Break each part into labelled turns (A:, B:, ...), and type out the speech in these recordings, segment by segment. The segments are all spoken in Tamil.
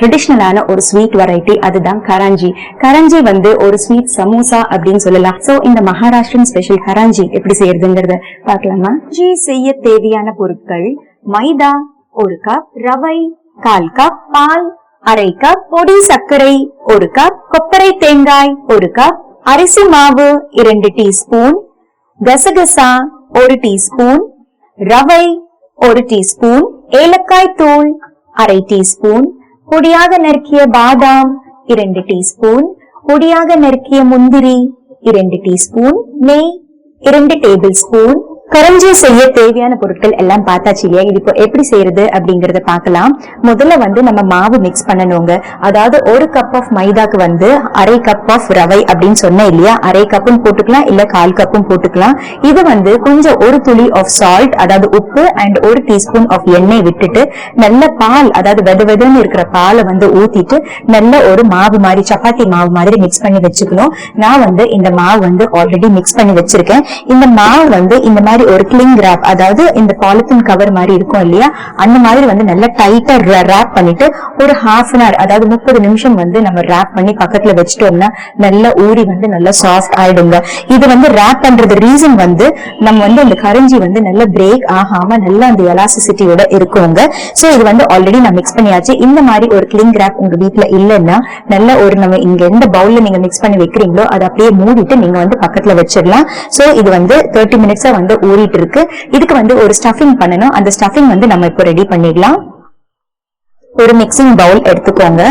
A: ட்ரெடிஷ்னலான ஒரு ஸ்வீட் வெரைட்டி அதுதான் கராஞ்சி. கராஞ்சி வந்து ஒரு ஸ்வீட் சமோசா அப்படின்னு சொல்லலாம். சோ இந்த மகாராஷ்டிரன் ஸ்பெஷல் கராஞ்சி எப்படி செய்யறதுங்கிறத பார்க்கலாமா ஜி செய்ய தேவையான பொருட்கள் மைதா ஒரு கப் ரவை கால் கப் பால் அரை கப் பொடி சர்க்கரை ஒரு கப் கொப்பரை தேங்காய் ஒரு கப் அரிசி மாவு இரண்டு டீஸ்பூன் கசகசா ஒரு டீஸ்பூன் ரவை ஒரு டீஸ்பூன் ஏலக்காய் தூள் அரை டீஸ்பூன் பொடியாக நறுக்கிய பாதாம் இரண்டு டீஸ்பூன் பொடியாக நறுக்கிய முந்திரி இரண்டு டீஸ்பூன் நெய் இரண்டு டேபிள் ஸ்பூன் கரஞ்சி செய்ய தேவையான பொருட்கள் எல்லாம் பார்த்தாச்சு இல்லையா? இது இப்போ எப்படி செய்யறது அப்படிங்கறத பார்க்கலாம். முதல்ல வந்து நம்ம மாவு மிக்ஸ் பண்ணணுங்க. அதாவது ஒரு கப் ஆஃப் மைதாக்கு வந்து அரை கப் ஆஃப் ரவை அப்படின்னு சொன்னேன் இல்லையா? அரை கப்பும் போட்டுக்கலாம் இல்ல கால் கப்பும் போட்டுக்கலாம். இது வந்து கொஞ்சம் ஒரு துளி ஆஃப் சால்ட் அதாவது உப்பு அண்ட் ஒரு டீஸ்பூன் ஆஃப் எண்ணெய் விட்டுட்டு நல்ல பால் அதாவது வெத வெதன்னு இருக்கிற பாலை வந்து ஊத்திட்டு நல்ல ஒரு மாவு மாதிரி சப்பாத்தி மாவு மாதிரி மிக்ஸ் பண்ணி வச்சுக்கணும். நான் வந்து இந்த மாவு வந்து ஆல்ரெடி மிக்ஸ் பண்ணி வச்சிருக்கேன். இந்த மாவு வந்து இந்த மாதிரி ஒரு கிளிங் ரேப் அதாவது இந்த பாலித்தீன் கவர் மாதிரி இருக்கும் இல்லையா? அந்த மாதிரி வந்து நல்லா டைட்டா ரேப் பண்ணிட்டு ஒரு ஹாஃப் அன் ஹவர் அதாவது முப்பது நிமிஷம் வந்து நம்ம ரேப் பண்ணி பக்கத்துல வச்சுட்டோம்னா நல்லா ஊறி வந்து நல்லா சாஃப்ட் ஆயிடுங்க. இது வந்து ரேப் பண்றது ரீசன் வந்து நம்ம வந்து இந்த கரஞ்சி வந்து நல்ல பிரேக் ஆகாம நல்லா அந்த எலாசிசிட்டியோட இருக்குங்க. சோ இது வந்து ஆல்ரெடி நான் மிக்ஸ் பண்ணியாச்சு. இந்த மாதிரி ஒரு கிளிங் ரேப் உங்க வீட்ல இல்லைன்னா நல்ல ஒரு நம்ம இங்க எந்த பவுல்ல நீங்க மிக்ஸ் பண்ணி வைக்கிறீங்களோ அதை அப்படியே மூடிட்டு நீங்க வந்து பக்கத்துல வச்சிடலாம். சோ இது வந்து தேர்ட்டி மினிட்ஸா வந்து ஊறிட்டு இருக்கு. இதுக்கு வந்து ஒரு ஸ்டஃபிங் பண்ணணும். அந்த ஸ்டஃபிங் வந்து நம்ம இப்போ ரெடி பண்ணிடலாம். ஒரு மிக்சிங் பவுல் எடுத்துக்கோங்க.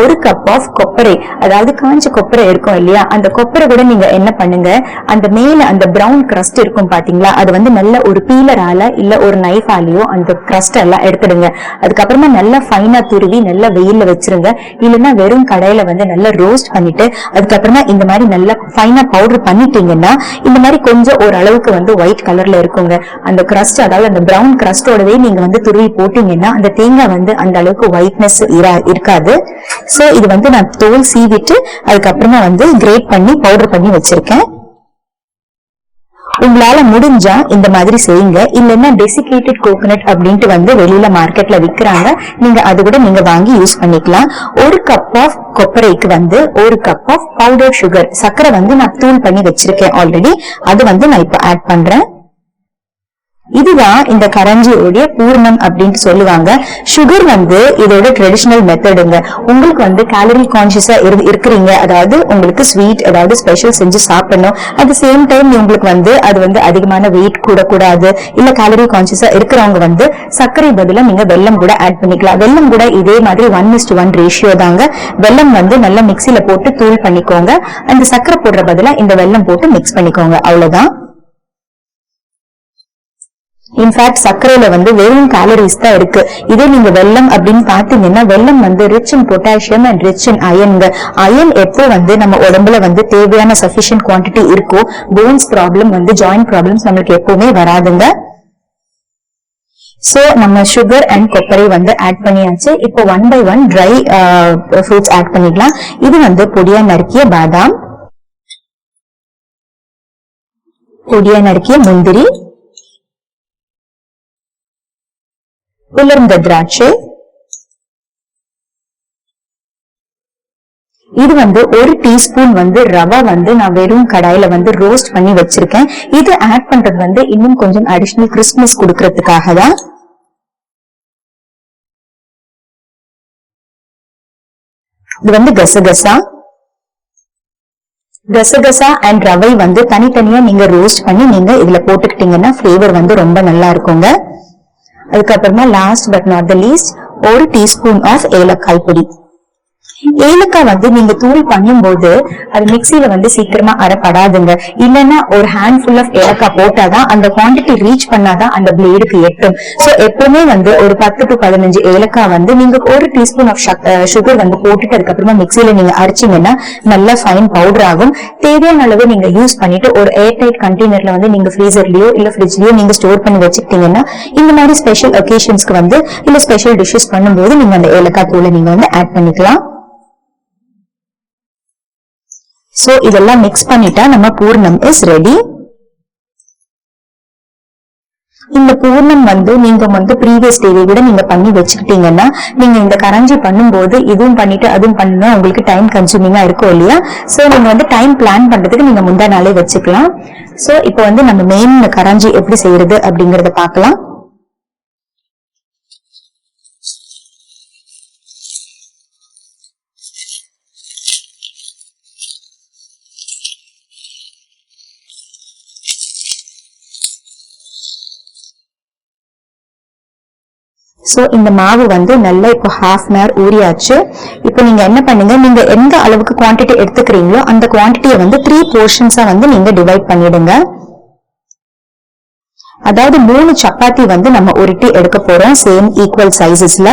A: ஒரு கப் ஆஃப் கொப்பரை அதாவது காஞ்ச கொப்பரை இருக்கும் இல்லையா? அந்த கொப்பரை கூட நீங்க என்ன பண்ணுங்க? அந்த மேல அந்த பிரவுன் கிரஸ்ட் இருக்கும் பாத்தீங்களா? அது வந்து நல்ல ஒரு பீலரால இல்ல ஒரு நைஃபாலேயோ அந்த கிரஸ்ட் எல்லாம் எடுத்துடுங்க. அதுக்கப்புறமா நல்லா ஃபைனா துருவி நல்லா வெயில்ல வச்சிருங்க. இல்லைன்னா வெறும் கடையில வந்து நல்லா ரோஸ்ட் பண்ணிட்டு அதுக்கப்புறமா இந்த மாதிரி நல்லா ஃபைனா பவுடர் பண்ணிட்டீங்கன்னா இந்த மாதிரி கொஞ்சம் ஓரளவுக்கு வந்து ஒயிட் கலர்ல இருக்குங்க. அந்த கிரஸ்ட் அதாவது அந்த பிரவுன் கிரஸ்டோடவே நீங்க வந்து துருவி போட்டீங்கன்னா அந்த தேங்காய் வந்து அந்த அளவுக்கு ஒயிட்னஸ் இருக்காது. சோ இது வந்து நான் தோல் சீவிட்டு அதுக்கப்புறமா வந்து கிரேட் பண்ணி பவுடர் பண்ணி வச்சிருக்கேன். உங்களால முடிஞ்சா இந்த மாதிரி செய்யுங்க. இல்லைன்னா டெசிகேட்டட் கோகனட் அப்படின்ட்டு வந்து வெளியில மார்க்கெட்ல விற்கிறாங்க நீங்க அது கூட நீங்க வாங்கி யூஸ் பண்ணிக்கலாம். ஒரு கப் ஆஃப் கொப்பரைக்கு வந்து ஒரு கப் ஆஃப் பவுடர் சுகர் சர்க்கரை வந்து நான் தூள் பண்ணி வச்சிருக்கேன் ஆல்ரெடி அது வந்து நான் இப்ப ஆட் பண்றேன். இதுதான் இந்த கரஞ்சியோடைய பூர்ணம் அப்படின்ட்டு சொல்லுவாங்க. சுகர் வந்து இதோட ட்ரெடிஷனல் மெத்தடுங்க உங்களுக்கு வந்து கேலரி கான்சியஸா இருக்கிறீங்க. அதாவது உங்களுக்கு ஸ்வீட் அதாவது ஸ்பெஷல் செஞ்சு சாப்பிடணும். அட் சேம் டைம் உங்களுக்கு வந்து அது வந்து அதிகமான வெயிட் கூட கூடாது இல்ல கேலரி கான்சியஸா இருக்கிறவங்க வந்து சர்க்கரை பதிலா நீங்க வெல்லம் கூட ஆட் பண்ணிக்கலாம். வெல்லம் கூட இதே மாதிரி ஒன் இஸ்ட் ஒன் ரேஷியோ தாங்க. வெல்லம் வந்து நல்லா மிக்சியில போட்டு தூள் பண்ணிக்கோங்க. அந்த சர்க்கரை போடுற பதிலா இந்த வெல்லம் போட்டு மிக்ஸ் பண்ணிக்கோங்க. அவ்வளவுதான். இன்ஃபேக்ட் சர்க்கரையில வந்து வெறும் கேலரிஸ் தான் இருக்கு. இதே நீங்க வெல்லம் அப்படின்னு பாத்தீங்கன்னா வெல்லம் வந்து rich in potassium and rich in அயன்ங்க iron எப்போ வந்து நம்ம உடம்புல வந்து தேவையான சஃபிஷியன்ட் குவான்டிட்டி இருக்கோ போன்ஸ் ப்ராப்ளம் வந்து ஜாயிண்ட் ப்ராப்ளம்ஸ் நம்மளுக்கு எப்பவுமே வராதுங்க. சோ நம்ம சுகர் அண்ட் கொப்பரை வந்து ஆட் பண்ணியாச்சு. இப்போ one by one dry fruits add பண்ணிக்கலாம். இது வந்து பொடியா நறுக்கிய பாதாம் பொடியா நறுக்கிய முந்திரி உலர்ந்த திராட்சை. இது வந்து ஒரு டீஸ்பூன் வந்து ரவை வந்து நான் வெறும் கடாயில வந்து ரோஸ்ட் பண்ணி வச்சிருக்கேன். இது ஆட் பண்றது வந்து இன்னும் கொஞ்சம் அடிஷனல் கிறிஸ்மஸ் கொடுக்கறதுக்காக தான் இது வந்து கசகசா. கசகசா அண்ட் ரவை வந்து தனித்தனியா நீங்க ரோஸ்ட் பண்ணி நீங்க இதுல போட்டுக்கிட்டீங்கன்னா ஃபிளேவர் வந்து ரொம்ப நல்லா இருக்குங்க. அதுக்கப்புறமா last but not the least ஒரு டீஸ்பூன் ஆஃப் ஏலக்காய் பொடி. ஏலக்காய் வந்து நீங்க தூள் பண்ணும்போது அது மிக்சியில வந்து சீக்கிரமா அரைப்படாதுங்க. இல்லைன்னா ஒரு ஹேண்ட் ஃபுல் ஆஃப் ஏலக்காய் போட்டாதான் அந்த குவாண்டிட்டி ரீச் பண்ணாதான் அந்த பிளேடுக்கு எட்டும். சோ எப்பவுமே வந்து ஒரு பத்து டு பதினஞ்சு ஏலக்காய் வந்து நீங்க ஒரு டீஸ்பூன் ஆஃப் சுகர் வந்து போட்டுட்டு அதுக்கப்புறமா மிக்சியில நீங்க அரைச்சீங்கன்னா நல்லா ஃபைன் பவுடர் ஆகும். தேவையான அளவு நீங்க யூஸ் பண்ணிட்டு ஒரு ஏர் டைட் கண்டெய்னர்ல வந்து நீங்க ஃப்ரீசர்லயோ இல்ல ஃப்ரிட்ஜ்லயோ நீங்க ஸ்டோர் பண்ணி வச்சுக்கிட்டீங்கன்னா இந்த மாதிரி ஸ்பெஷல் ஒகேஷன்ஸ்க்கு வந்து இல்ல ஸ்பெஷல் டிஷ்ஷஸ் பண்ணும்போது நீங்க அந்த ஏலக்காய் தூளை நீங்க வந்து ஆட் பண்ணிக்கலாம். சோ இதெல்லாம் மிக்ஸ் பண்ணிட்டா நம்ம பூர்ணம் இஸ் ரெடி இந்த பூர்ணம் வந்து நீங்க வந்து ப்ரீவியஸ் டேவை விட நீங்க பண்ணி வச்சுக்கிட்டீங்கன்னா நீங்க இந்த கரஞ்சி பண்ணும்போது இதுவும் பண்ணிட்டு அதுவும் பண்ணணும் உங்களுக்கு டைம் கன்சூமிங்கா இருக்கும் இல்லையா? சோ நீங்க வந்து டைம் பிளான் பண்றதுக்கு நீங்க முந்தா நாளே வச்சுக்கலாம். சோ இப்போ வந்து நம்ம மெயின் கரஞ்சி எப்படி செய்யறது அப்படிங்கறத பார்க்கலாம். ஸோ இந்த மாவு வந்து நல்லா இப்போ ஹாஃப் அன் ஹவர் ஊறியாச்சு. இப்போ நீங்க என்ன பண்ணுங்க நீங்க எந்த அளவுக்கு குவான்டிட்டி எடுத்துக்கிறீங்களோ அந்த குவாண்டிட்டியை வந்து த்ரீ போர்ஷன்ஸா வந்து நீங்க டிவைட் பண்ணிடுங்க. அதாவது மூணு சப்பாத்தி வந்து நம்ம உருட்டி எடுக்க போறோம் சேம் ஈக்குவல் சைசஸ்ல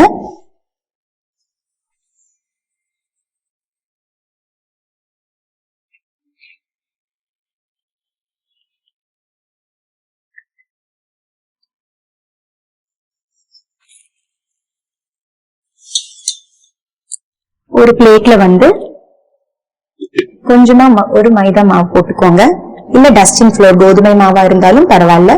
A: ஒரு பிளேட்ல வந்து கொஞ்சமா ஒரு மைதா மாவு போட்டுக்கோங்க. இல்ல டஸ்டிங் ஃப்ளோர் கோதுமை மாவா இருந்தாலும் பரவாயில்ல.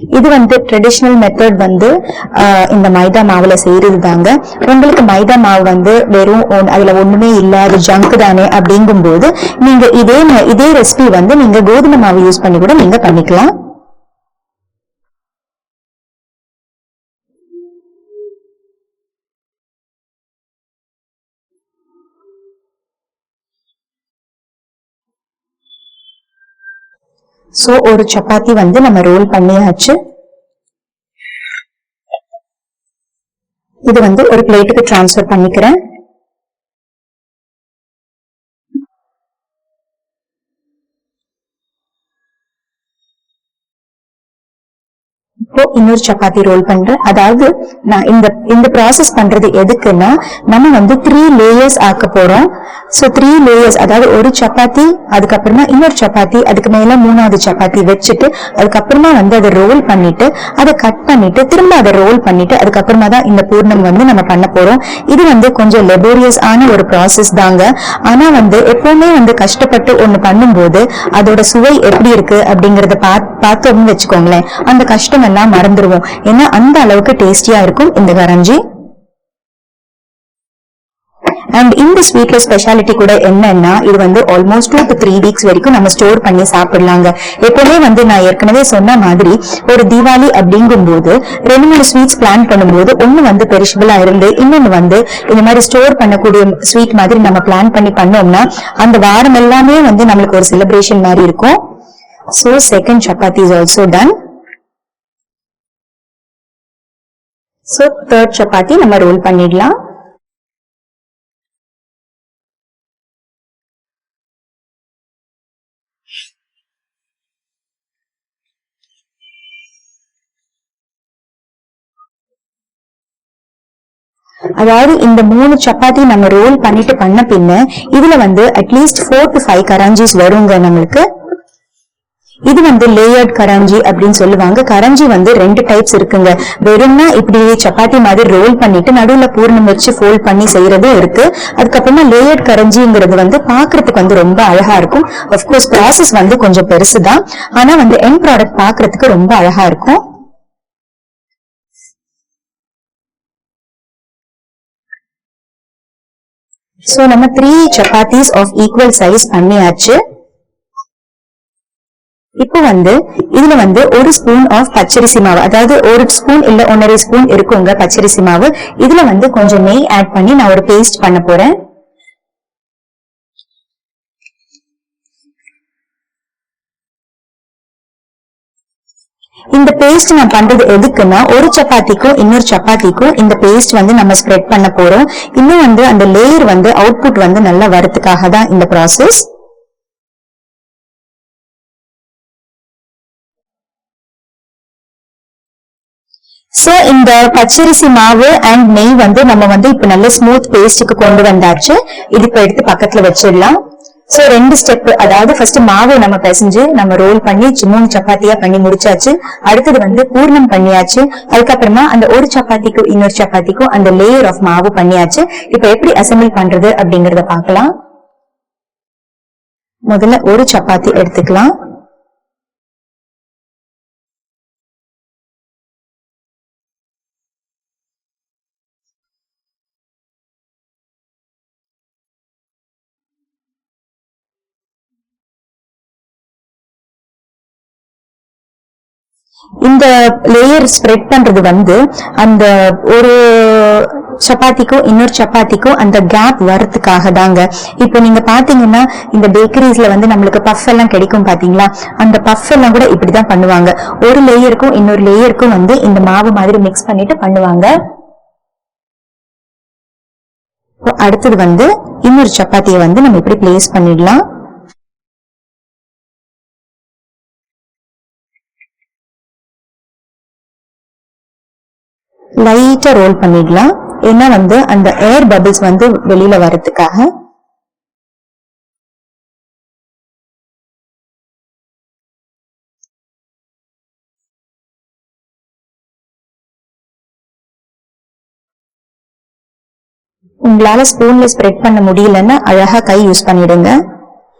A: இது வந்து ட்ரெடிஷ்னல் மெத்தட் வந்து ஆஹ், இந்த மைதா மாவுல செய்யறது தாங்க உங்களுக்கு மைதா மாவு வந்து வெறும் அதுல ஒண்ணுமே இல்ல அது ஜங்க் தானே அப்படிங்கும்போது நீங்க இதே இதே ரெசிபி வந்து நீங்க கோதுமை மாவு யூஸ் பண்ணி கூட நீங்க பண்ணிக்கலாம். சோ ஒரு சப்பாத்தி வந்து நம்ம ரோல் பண்ணியாச்சு. இது வந்து ஒரு பிளேட்டுக்கு ட்ரான்ஸ்ஃபர் பண்ணிக்கிறேன் இப்போ இன்னொரு சப்பாத்தி ரோல் பண்றேன். அதாவது நான் இந்த இந்த ப்ராசஸ் பண்றது எதுக்குன்னா நம்ம வந்து த்ரீ லேயர்ஸ் ஆக்க போறோம். ஸோ த்ரீ லேயர்ஸ் அதாவது ஒரு சப்பாத்தி அதுக்கப்புறமா இன்னொரு சப்பாத்தி அதுக்கு மேல மூணாவது சப்பாத்தி வச்சுட்டு அதுக்கப்புறமா வந்து அதை ரோல் பண்ணிட்டு அதை கட் பண்ணிட்டு திரும்ப அதை ரோல் பண்ணிட்டு அதுக்கப்புறமா தான் இந்த பூர்ணம் வந்து நம்ம பண்ண போறோம். இது வந்து கொஞ்சம் லெபோரியஸ் ஆன ஒரு ப்ராசஸ் தாங்க. ஆனா வந்து எப்பவுமே வந்து கஷ்டப்பட்டு ஒண்ணு பண்ணும்போது அதோட சுவை எப்படி இருக்கு அப்படிங்கறத பாத்- பார்த்தோம்னு வச்சுக்கோங்களேன். அந்த கஷ்டம் எல்லாம் மறந்துடுவோம் ஏன்னா அந்த அளவுக்கு டேஸ்டியா இருக்கும் இந்த கரஞ்சி? அண்ட் இந்த ஸ்வீட்ல ஸ்பெஷாலிட்டி கூட என்னன்னா இது வந்து almost two to three weeks வரைக்கும் நம்ம ஸ்டோர் பண்ணி சாப்பிடலாங்க. எப்பவுமே வந்து நான் ஏற்கனவே சொன்ன மாதிரி ஒரு தீபாவளி அப்படிங்கும்போது ரெண்டு மூணு ஸ்வீட்ஸ் பிளான் பண்ணும்போது ஒண்ணு வந்து பெரிஷபிளா இருந்து இன்னொன்னு வந்து இந்த மாதிரி ஸ்டோர் பண்ணக்கூடிய ஸ்வீட் மாதிரி நம்ம பிளான் பண்ணி பண்ணோம்னா அந்த வாரம் எல்லாமே வந்து நம்மளுக்கு ஒரு செலிப்ரேஷன் மாதிரி இருக்கும். So second chapati is also done so third chapati நம்ம ரோல் பண்ணிடலாம். அதாவது இந்த மூணு சப்பாத்தி நம்ம ரோல் பண்ணிட்டு பண்ண பின்ன இதுல வந்து at least four to five கராஞ்சிஸ் வருங்க நம்மளுக்கு. இது வந்து லேயர்ட் கரஞ்சி அப்படின்னு சொல்லுவாங்க. கரஞ்சி வந்து ரெண்டு டைப்ஸ் இருக்குங்க. வெறும்னா இப்படி சப்பாத்தி மாதிரி ரோல் பண்ணிட்டு நடுவுல பூர்ணம் வச்சு ஃபோல்ட் பண்ணி செய்யறதும் இருக்கு. அதுக்கப்புறமா லேயர்ட் கரஞ்சிங்கிறது வந்து பாக்குறதுக்கு வந்து ரொம்ப அழகா இருக்கும். அப்கோர்ஸ் ப்ராசஸ் வந்து கொஞ்சம் பெருசுதான். ஆனா வந்து என் ப்ராடக்ட் பாக்குறதுக்கு ரொம்ப அழகா இருக்கும். சோ நம்ம three chapatis of equal size பண்ணியாச்சு. இப்போ வந்து இதுல வந்து ஒரு ஸ்பூன் ஆஃப் பச்சரிசி மாவு அதாவது ஒரு ஸ்பூன் இல்ல ஒன்னரை ஸ்பூன் இருக்குங்க பச்சரிசி மாவு. இதுல வந்து கொஞ்சம் நெய் ஆட் பண்ணி நான் ஒரு பேஸ்ட் பண்ண போறேன். இந்த பேஸ்ட் நான் பண்றது எதுக்குன்னா ஒரு சப்பாத்திக்கும் இன்னொரு சப்பாத்திக்கும் இந்த பேஸ்ட் வந்து நம்ம ஸ்ப்ரெட் பண்ண போறோம். இன்னும் வந்து அந்த லேயர் வந்து அவுட்புட் வந்து நல்லா வரதுக்காக தான் இந்த ப்ராசஸ் சோ இந்த பச்சரிசி மாவு அண்ட் நெய் வந்து நம்ம வந்து இப்ப நல்ல ஸ்மூத் பேஸ்டுக்கு கொண்டு வந்தாச்சு. இது இப்ப எடுத்து பக்கத்துல வச்சிடலாம்.
B: சோ ரெண்டு ஸ்டெப் அதாவது ஃபர்ஸ்ட் மாவு நம்ம பிசைஞ்சு நம்ம ரோல் பண்ணி மூணு சப்பாத்தியா பண்ணி முடிச்சாச்சு. அடுத்தது வந்து பூர்ணம் பண்ணியாச்சு. அதுக்கப்புறமா அந்த ஒரு சப்பாத்திக்கும் இன்னொரு சப்பாத்திக்கும் அந்த லேயர் ஆஃப் மாவு பண்ணியாச்சு. இப்ப எப்படி அசெம்பிள் பண்றது அப்படிங்கறத பார்க்கலாம். முதல்ல ஒரு சப்பாத்தி எடுத்துக்கலாம். இந்த லேயர் ஸ்ப்ரெட் பண்றது வந்து அந்த ஒரு சப்பாத்திக்கும் இன்னொரு சப்பாத்திக்கும் அந்த கேப் வரத்துக்காக தாங்க இப்போ நீங்க பாத்தீங்கன்னா இந்த பேக்கரிஸ்ல வந்து நம்மளுக்கு பஃப் எல்லாம் கிடைக்கும் பாத்தீங்களா? அந்த பஃப் எல்லாம் கூட இப்படிதான் பண்ணுவாங்க. ஒரு லேயருக்கும் இன்னொரு லேயருக்கும் வந்து இந்த மாவு மாதிரி மிக்ஸ் பண்ணிட்டு பண்ணுவாங்க. அடுத்தது வந்து இன்னொரு சப்பாத்தியை வந்து நம்ம இப்படி பிளேஸ் பண்ணிடலாம். லைட்டா ரோல் பண்ணிடலாம். ஏன்னா வந்து அந்த ஏர் பபிள்ஸ் வந்து வெளியில வரதுக்காக உங்களால ஸ்பூன்ல ஸ்ப்ரெட் பண்ண முடியலன்னா அழகா கை யூஸ் பண்ணிடுங்க.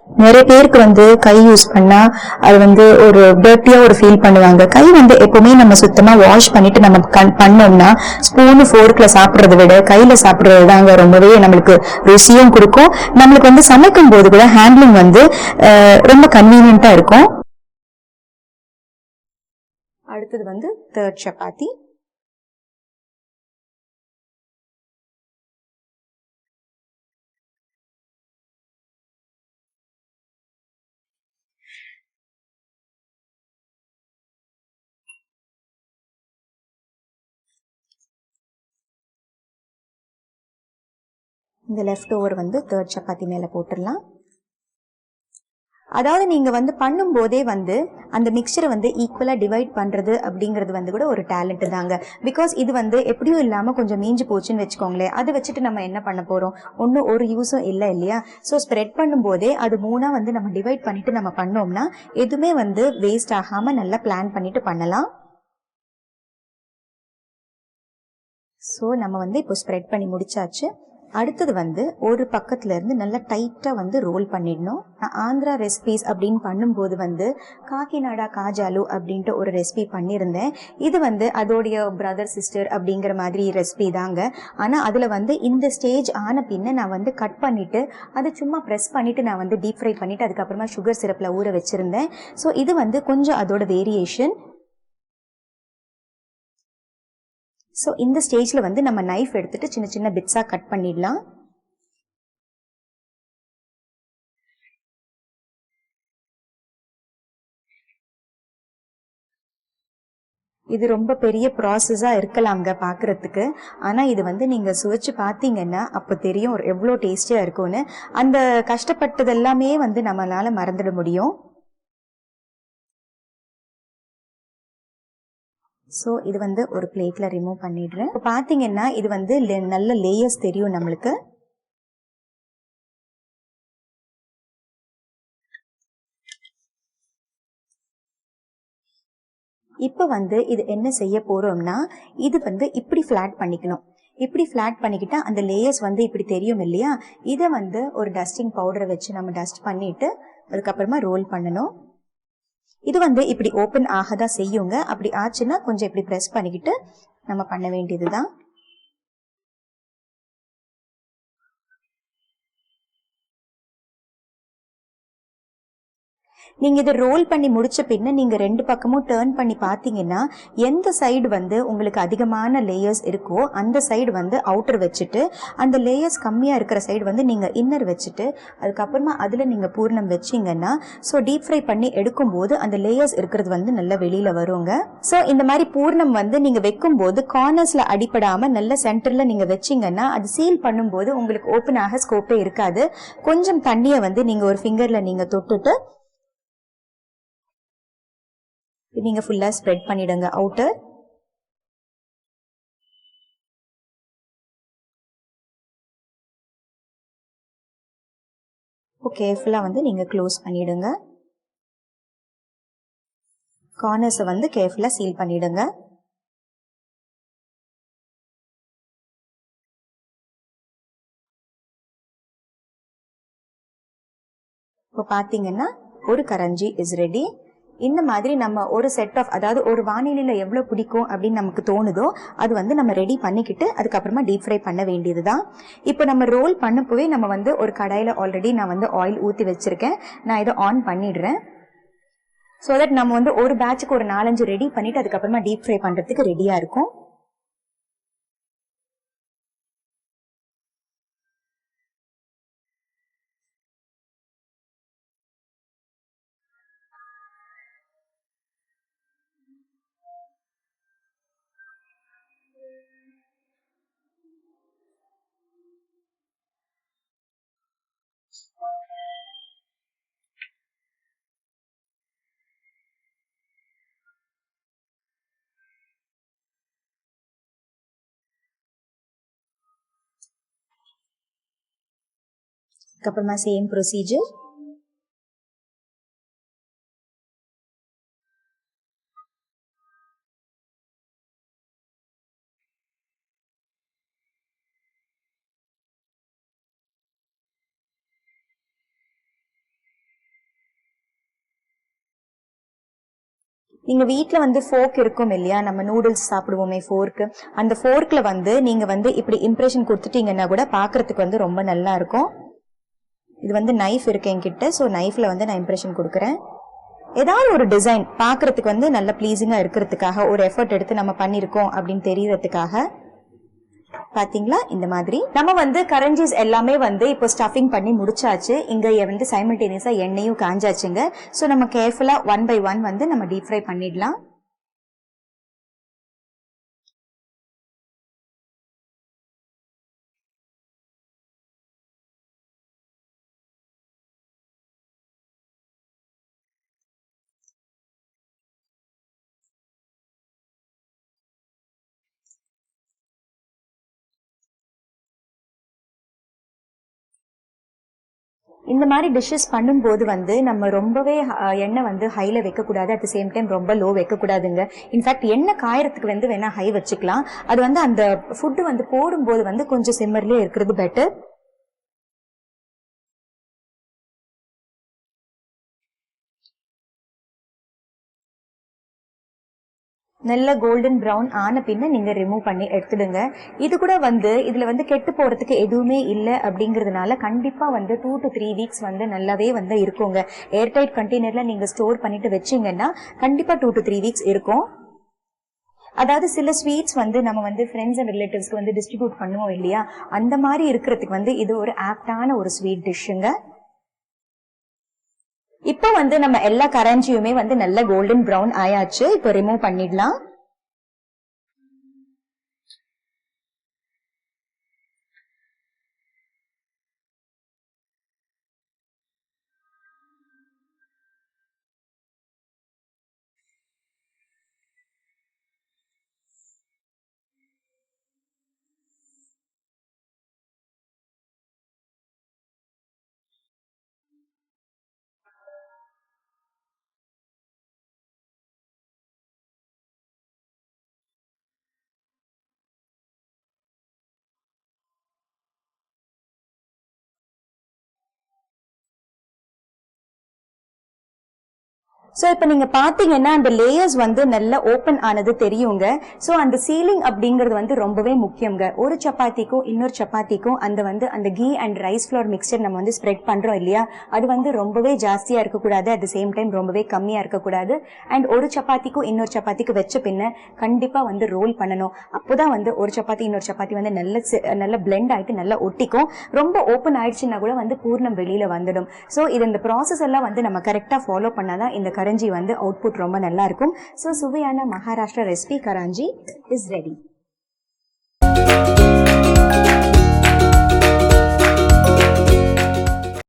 B: நிறைய பேருக்கு வந்து கை யூஸ் பண்ணா அது வந்து ஒரு டர்ட்டியா ஒரு ஃபீல் பண்ணுவாங்க. கை வந்து எப்பவுமே நம்ம சுத்தமா வாஷ் பண்ணிட்டு நம்ம கண்- பண்ணோம்னா ஸ்பூனு ஃபோர்க்ல சாப்பிடுறத விட கையில சாப்பிடுறது தாங்க ரொம்பவே நம்மளுக்கு ருசியும் கொடுக்கும். நம்மளுக்கு வந்து சமைக்கும் போது கூட ஹேண்ட்லிங் வந்து ரொம்ப கன்வீனியன்ட்டா இருக்கும். அடுத்தது வந்து தேர்ட் சப்பாத்தி. இந்த லெஃப்ட் ஓவர் வந்து தேர்ட் சப்பாத்தி மேலே போட்டுடலாம். அதாவது நீங்கள் வந்து பண்ணும்போதே வந்து அந்த மிக்சரை வந்து ஈக்குவலாக டிவைட் பண்ணுறது அப்படிங்கிறது வந்து கூட ஒரு டேலண்ட் தாங்க. பிகாஸ் இது வந்து எப்படியும் இல்லாமல் கொஞ்சம் மீஞ்சு போச்சுன்னு வச்சுக்கோங்களேன். அதை வச்சுட்டு நம்ம என்ன பண்ண போகிறோம் ஒன்றும் ஒரு யூஸும் இல்லை இல்லையா? ஸோ ஸ்ப்ரெட் பண்ணும்போதே அது மூணாக வந்து நம்ம டிவைட் பண்ணிட்டு நம்ம பண்ணோம்னா எதுவுமே வந்து வேஸ்ட் ஆகாமல் நல்லா பிளான் பண்ணிட்டு பண்ணலாம். ஸோ நம்ம வந்து இப்போ ஸ்ப்ரெட் பண்ணி முடிச்சாச்சு. அடுத்தது வந்து ஒரு பக்கத்துல இருந்து நல்லா டைட்டா வந்து ரோல் பண்ணிடணும். நான் ஆந்திரா ரெசிபிஸ் அப்படின்னு பண்ணும்போது வந்து காக்கிநாடா காஜாலு அப்படின்ட்டு ஒரு ரெசிபி பண்ணியிருந்தேன். இது வந்து அதோடைய பிரதர் சிஸ்டர் அப்படிங்கிற மாதிரி ரெசிபி தாங்க. ஆனா அதுல வந்து இந்த ஸ்டேஜ் ஆன பின்ன நான் வந்து கட் பண்ணிட்டு அதை சும்மா ப்ரெஸ் பண்ணிட்டு நான் வந்து டீப் ஃப்ரை பண்ணிட்டு அதுக்கப்புறமா சுகர் சிரப்ல ஊற வச்சிருந்தேன். ஸோ இது வந்து கொஞ்சம் அதோட வேரியேஷன் ஸோ இந்த ஸ்டேஜில் வந்து நம்ம நைஃப் எடுத்துட்டு சின்ன சின்ன பிட்ஸாக கட் பண்ணிடலாம். இது ரொம்ப பெரிய ப்ராசஸாக இருக்கலாங்க பார்க்குறதுக்கு ஆனால் இது வந்து நீங்கள் சுவைச்சு பார்த்தீங்கன்னா அப்போ தெரியும் எவ்வளோ டேஸ்டியாக இருக்கும்னு. அந்த கஷ்டப்பட்டது எல்லாமே வந்து நம்மளால மறந்துட முடியும். ஸோ இது வந்து ஒரு பிளேட்ல ரிமூவ் பண்ணிடுறேன். இப்போ பார்த்தீங்கன்னா இது வந்து நல்ல லேயர்ஸ் தெரியும் நம்மளுக்கு. இப்போ வந்து இது என்ன செய்ய போறோம்னா இது வந்து இப்படி ஃபிளாட் பண்ணிக்கணும். இப்படி ஃபிளாட் பண்ணிக்கிட்டா அந்த லேயர்ஸ் வந்து இப்படி தெரியும் இல்லையா? இதை வந்து ஒரு டஸ்டிங் பவுடரை வச்சு நம்ம டஸ்ட் பண்ணிட்டு அதுக்கப்புறமா ரோல் பண்ணணும். இது வந்து இப்படி ஓப்பன் ஆக தான் செய்யுங்க. அப்படி ஆச்சுன்னா கொஞ்சம் இப்படி ப்ரெஸ் பண்ணிக்கிட்டு நம்ம பண்ண வேண்டியதுதான். நீங்க இதை ரோல் பண்ணி முடிச்ச பின்ன நீங்க ரெண்டு பக்கமும் டேர்ன் பண்ணி பாத்தீங்கன்னா எந்த சைடு வந்து உங்களுக்கு அதிகமான லேயர்ஸ் இருக்கோ அந்த சைடு வந்து அவுட்டர் வச்சுட்டு அந்த லேயர்ஸ் கம்மியா இருக்கிற சைடு வந்து நீங்க இன்னர் வச்சுட்டு அதுக்கப்புறமா அதுல நீங்க பூர்ணம் வச்சீங்கன்னா ஸோ டீப் ஃப்ரை பண்ணி எடுக்கும்போது அந்த லேயர்ஸ் இருக்கிறது வந்து நல்லா வெளியில வருங்க. ஸோ இந்த மாதிரி பூர்ணம் வந்து நீங்க வைக்கும்போது கார்னர்ஸ்ல அடிப்படாம நல்ல சென்டர்ல நீங்க வச்சீங்கன்னா அது சீல் பண்ணும்போது உங்களுக்கு ஓப்பன் ஆக ஸ்கோப்பே இருக்காது. கொஞ்சம் தண்ணியை வந்து நீங்க ஒரு ஃபிங்கர்ல நீங்க தொட்டுட்டு நீங்க ஃபுல்லா ஸ்ப்ரெட் பண்ணிடுங்க. அவுட்டர் ஓகே கேர்ஃபுல்லாக வந்து நீங்கள் க்ளோஸ் பண்ணிடுங்க. கார்னர்ஸை வந்து கேர்ஃபுல்லாக சீல் பண்ணிடுங்க. இப்போ பார்த்தீங்கன்னா ஒரு கரஞ்சி இஸ் ரெடி இந்த மாதிரி நம்ம ஒரு செட் ஆஃப் அதாவது ஒரு வானிலையில் எவ்வளோ பிடிக்கும் அப்படின்னு நமக்கு தோணுதோ அது வந்து நம்ம ரெடி பண்ணிக்கிட்டு அதுக்கப்புறமா டீப் ஃப்ரை பண்ண வேண்டியது தான் இப்போ நம்ம ரோல் பண்ணப்போவே நம்ம வந்து ஒரு கடாயில் ஆல்ரெடி நான் வந்து ஆயில் ஊற்றி வச்சிருக்கேன். நான் இதை ஆன் பண்ணிடுறேன். ஸோ தட் நம்ம வந்து ஒரு பேட்சுக்கு ஒரு நாலஞ்சு ரெடி பண்ணிட்டு அதுக்கப்புறமா டீப் ஃப்ரை பண்ணுறதுக்கு ரெடியாக இருக்கும். அதுக்கப்புறமா சேம் ப்ரொசீஜர் நீங்க வீட்ல வந்து ஃபோர்க் இருக்கும் இல்லையா? நம்ம நூடுல்ஸ் சாப்பிடுவோமே ஃபோர்க்கு அந்த ஃபோர்க்ல வந்து நீங்க வந்து இப்படி இம்ப்ரெஷன் கொடுத்துட்டீங்கன்னா கூட பாக்குறதுக்கு வந்து ரொம்ப நல்லா இருக்கும். இது வந்து நைஃப் இருக்கு என்கிட்ட. ஸோ நைஃப்ல வந்து நான் இம்ப்ரெஷன் கொடுக்குறேன். ஏதாவது ஒரு டிசைன் பார்க்கறதுக்கு வந்து நல்ல ப்ளீஸிங்காக இருக்கிறதுக்காக ஒரு எஃபர்ட் எடுத்து நம்ம பண்ணியிருக்கோம் அப்படின்னு தெரியறதுக்காக பாத்தீங்களா? இந்த மாதிரி. நம்ம வந்து கரஞ்சிஸ் எல்லாமே வந்து இப்போ ஸ்டஃபிங் பண்ணி முடிச்சாச்சு. இங்க வந்து சைமல்டேனியஸா எண்ணெயும் காஞ்சாச்சுங்க. ஸோ நம்ம கேர்ஃபுல்லா ஒன் பை ஒன் வந்து நம்ம டீப் ஃப்ரை பண்ணிடலாம். இந்த மாதிரி டிஷ்ஷஸ் பண்ணும்போது வந்து நம்ம ரொம்பவே எண்ணெய் வந்து ஹைல வைக்கக்கூடாது. அட் த சேம் டைம் ரொம்ப லோ வைக்கக்கூடாதுங்க. இன்ஃபேக்ட் எண்ணெய் காயறதுக்கு வந்து வேணால் ஹை வச்சுக்கலாம். அது வந்து அந்த ஃபுட்டு வந்து போடும்போது வந்து கொஞ்சம் சிம்மர்லேயே இருக்கிறது பெட்டர் நல்ல கோல்டன் ப்ரௌன் ஆன பின்ன நீங்க ரிமூவ் பண்ணி எடுத்துடுங்க. இது கூட வந்து இதுல வந்து கெட்டு போறதுக்கு எதுவுமே இல்லை அப்படிங்கறதுனால கண்டிப்பா வந்து டூ டு த்ரீ வீக்ஸ் வந்து நல்லாவே வந்து இருக்குங்க. ஏர்டைட் கண்டெய்னர்ல நீங்க ஸ்டோர் பண்ணிட்டு வச்சீங்கன்னா கண்டிப்பா டூ டு த்ரீ வீக்ஸ் இருக்கும். அதாவது சில ஸ்வீட்ஸ் வந்து நம்ம வந்து ஃப்ரெண்ட்ஸ் அண்ட் ரிலேட்டிவ்ஸ்க்கு வந்து டிஸ்ட்ரிபியூட் பண்ணுவோம் இல்லையா? அந்த மாதிரி இருக்கிறதுக்கு வந்து இது ஒரு ஆப்டான ஒரு ஸ்வீட் டிஷ்ஷுங்க இப்போ வந்து நம்ம எல்லா கரஞ்சியுமே வந்து நல்ல கோல்டன் ப்ரௌன் ஆயாச்சு. இப்போ ரிமூவ் பண்ணிடலாம். ஸோ இப்போ நீங்கள் பார்த்தீங்கன்னா அந்த லேயர்ஸ் வந்து நல்லா ஓப்பன் ஆனது தெரியுங்க. ஸோ அந்த சீலிங் அப்படிங்கிறது வந்து ரொம்பவே முக்கியங்க ஒரு சப்பாத்திக்கும் இன்னொரு சப்பாத்திக்கும் அந்த வந்து அந்த ghee and rice flour mixture நம்ம வந்து ஸ்ப்ரெட் பண்ணுறோம் இல்லையா? அது வந்து ரொம்பவே ஜாஸ்தியாக இருக்கக்கூடாது. அட் த சேம் டைம் ரொம்பவே கம்மியாக இருக்கக்கூடாது. அண்ட் ஒரு சப்பாத்திக்கும் இன்னொரு சப்பாத்திக்கும் வச்ச பின்ன கண்டிப்பாக வந்து ரோல் பண்ணணும். அப்போ தான் வந்து ஒரு சப்பாத்தி இன்னொரு சப்பாத்தி வந்து நல்ல நல்ல பிளெண்ட் ஆகிட்டு நல்லா ஒட்டிக்கும். ரொம்ப ஓப்பன் ஆயிடுச்சுன்னா கூட வந்து பூர்ணம் வெளியில் வந்துடும். ஸோ இது இந்த ப்ராசஸ் எல்லாம் வந்து நம்ம கரெக்டாக ஃபாலோ பண்ணாதான் இந்த கரஞ்சி வந்து அவுட்புட் ரொம்ப நல்லா இருக்கும் ஸோ சுவையான Maharashtra recipe karanji is ready